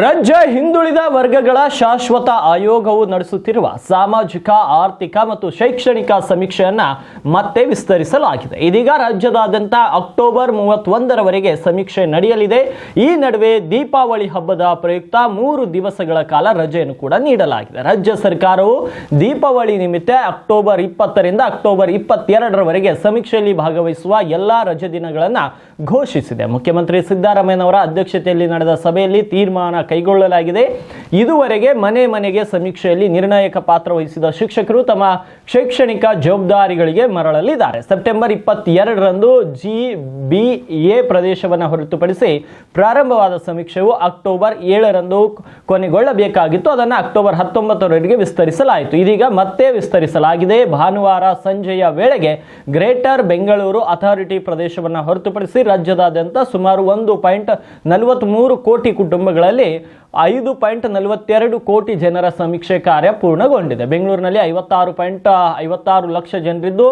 ರಾಜ್ಯ ಹಿಂದುಳಿದ ವರ್ಗಗಳ ಶಾಶ್ವತ ಆಯೋಗವು ನಡೆಸುತ್ತಿರುವ ಸಾಮಾಜಿಕ, ಆರ್ಥಿಕ ಮತ್ತು ಶೈಕ್ಷಣಿಕ ಸಮೀಕ್ಷೆಯನ್ನ ಮತ್ತೆ ವಿಸ್ತರಿಸಲಾಗಿದೆ. ಇದೀಗ ರಾಜ್ಯದಾದ್ಯಂತ ಅಕ್ಟೋಬರ್ ಮೂವತ್ತೊಂದರವರೆಗೆ ಸಮೀಕ್ಷೆ ನಡೆಯಲಿದೆ. ಈ ನಡುವೆ ದೀಪಾವಳಿ ಹಬ್ಬದ ಪ್ರಯುಕ್ತ ಮೂರು ದಿವಸಗಳ ಕಾಲ ರಜೆಯನ್ನು ಕೂಡ ನೀಡಲಾಗಿದೆ. ರಾಜ್ಯ ಸರ್ಕಾರವು ದೀಪಾವಳಿ ನಿಮಿತ್ತ ಅಕ್ಟೋಬರ್ ಇಪ್ಪತ್ತರಿಂದ ಅಕ್ಟೋಬರ್ ಇಪ್ಪತ್ತೆರಡರವರೆಗೆ ಸಮೀಕ್ಷೆಯಲ್ಲಿ ಭಾಗವಹಿಸುವ ಎಲ್ಲಾ ರಜೆ ದಿನಗಳನ್ನು ಘೋಷಿಸಿದೆ. ಮುಖ್ಯಮಂತ್ರಿ ಸಿದ್ದರಾಮಯ್ಯನವರ ಅಧ್ಯಕ್ಷತೆಯಲ್ಲಿ ನಡೆದ ಸಭೆಯಲ್ಲಿ ತೀರ್ಮಾನ ಕೈಗೊಳ್ಳಲಾಗಿದೆ. ಇದುವರೆಗೆ ಮನೆ ಮನೆಗೆ ಸಮೀಕ್ಷೆಯಲ್ಲಿ ನಿರ್ಣಾಯಕ ಪಾತ್ರ ವಹಿಸಿದ ಶಿಕ್ಷಕರು ತಮ್ಮ ಶೈಕ್ಷಣಿಕ ಜವಾಬ್ದಾರಿಗಳಿಗೆ ಮರಳಲಿದ್ದಾರೆ. ಸೆಪ್ಟೆಂಬರ್ ಇಪ್ಪತ್ತೆರಡರಂದು ಜಿ ಬಿ ಎ ಪ್ರದೇಶವನ್ನು ಹೊರತುಪಡಿಸಿ ಪ್ರಾರಂಭವಾದ ಸಮೀಕ್ಷೆಯು ಅಕ್ಟೋಬರ್ ಏಳರಂದು ಕೊನೆಗೊಳ್ಳಬೇಕಾಗಿತ್ತು. ಅದನ್ನು ಅಕ್ಟೋಬರ್ ಹತ್ತೊಂಬತ್ತರವರೆಗೆ ವಿಸ್ತರಿಸಲಾಯಿತು. ಇದೀಗ ಮತ್ತೆ ವಿಸ್ತರಿಸಲಾಗಿದೆ. ಭಾನುವಾರ ಸಂಜೆಯ ವೇಳೆಗೆ ಗ್ರೇಟರ್ ಬೆಂಗಳೂರು ಅಥಾರಿಟಿ ಪ್ರದೇಶವನ್ನು ಹೊರತುಪಡಿಸಿ ರಾಜ್ಯದಾದ್ಯಂತ ಸುಮಾರು ಒಂದು ಪಾಯಿಂಟ್ ನಲವತ್ತ್ಮೂರು ಕೋಟಿ ಕುಟುಂಬಗಳಲ್ಲಿ ಐದು ಪಾಯಿಂಟ್ ನಲವತ್ತೆರಡು ಕೋಟಿ ಜನರ ಸಮೀಕ್ಷೆ ಕಾರ್ಯ ಪೂರ್ಣಗೊಂಡಿದೆ. ಬೆಂಗಳೂರಿನಲ್ಲಿ ಐವತ್ತಾರು ಪಾಯಿಂಟ್ ಐವತ್ತಾರು ಲಕ್ಷ ಜನರಿದ್ದು,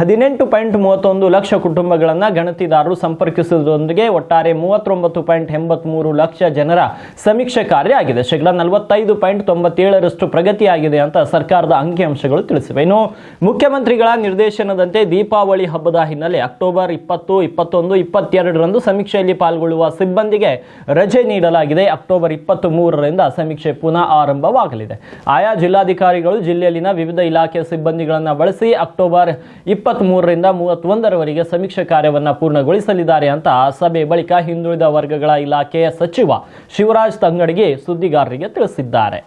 ಹದಿನೆಂಟು ಪಾಯಿಂಟ್ ಮೂವತ್ತೊಂದು ಲಕ್ಷ ಕುಟುಂಬಗಳನ್ನು ಗಣತಿದಾರರು ಸಂಪರ್ಕಿಸುವುದರೊಂದಿಗೆ ಒಟ್ಟಾರೆ ಮೂವತ್ತೊಂಬತ್ತು ಪಾಯಿಂಟ್ ಎಂಬತ್ಮೂರು ಲಕ್ಷ ಜನರ ಸಮೀಕ್ಷೆ ಕಾರ್ಯ ಆಗಿದೆ. ಶೇಕಡ ನಲವತ್ತೈದು ಪಾಯಿಂಟ್ ತೊಂಬತ್ತೇಳರಷ್ಟು ಪ್ರಗತಿಯಾಗಿದೆ ಅಂತ ಸರ್ಕಾರದ ಅಂಕಿಅಂಶಗಳು ತಿಳಿಸಿವೆ. ಇನ್ನು ಮುಖ್ಯಮಂತ್ರಿಗಳ ನಿರ್ದೇಶನದಂತೆ ದೀಪಾವಳಿ ಹಬ್ಬದ ಹಿನ್ನೆಲೆ ಅಕ್ಟೋಬರ್ ಇಪ್ಪತ್ತು, ಇಪ್ಪತ್ತೊಂದು, ಇಪ್ಪತ್ತೆರಡರಂದು ಸಮೀಕ್ಷೆಯಲ್ಲಿ ಪಾಲ್ಗೊಳ್ಳುವ ಸಿಬ್ಬಂದಿಗೆ ರಜೆ ನೀಡಲಾಗಿದೆ. ಅಕ್ಟೋಬರ್ ಇಪ್ಪತ್ತು ಮೂರರಿಂದ ಸಮೀಕ್ಷೆ ಪುನಃ ಆರಂಭವಾಗಲಿದೆ. ಆಯಾ ಜಿಲ್ಲಾಧಿಕಾರಿಗಳು ಜಿಲ್ಲೆಯಲ್ಲಿನ ವಿವಿಧ ಇಲಾಖೆಯ ಸಿಬ್ಬಂದಿಗಳನ್ನು ಬಳಸಿ ಅಕ್ಟೋಬರ್ ಇಪ್ಪತ್ತ್ ಮೂರರಿಂದ ಮೂವತ್ತೊಂದರವರೆಗೆ ಸಮೀಕ್ಷೆ ಕಾರ್ಯವನ್ನು ಪೂರ್ಣಗೊಳಿಸಲಿದ್ದಾರೆ ಅಂತ ಸಭೆ ಬಳಿಕ ಹಿಂದುಳಿದ ವರ್ಗಗಳ ಇಲಾಖೆಯ ಸಚಿವ ಶಿವರಾಜ್ ತಂಗಡಿಗೆ ಸುದ್ದಿಗಾರರಿಗೆ ತಿಳಿಸಿದ್ದಾರೆ.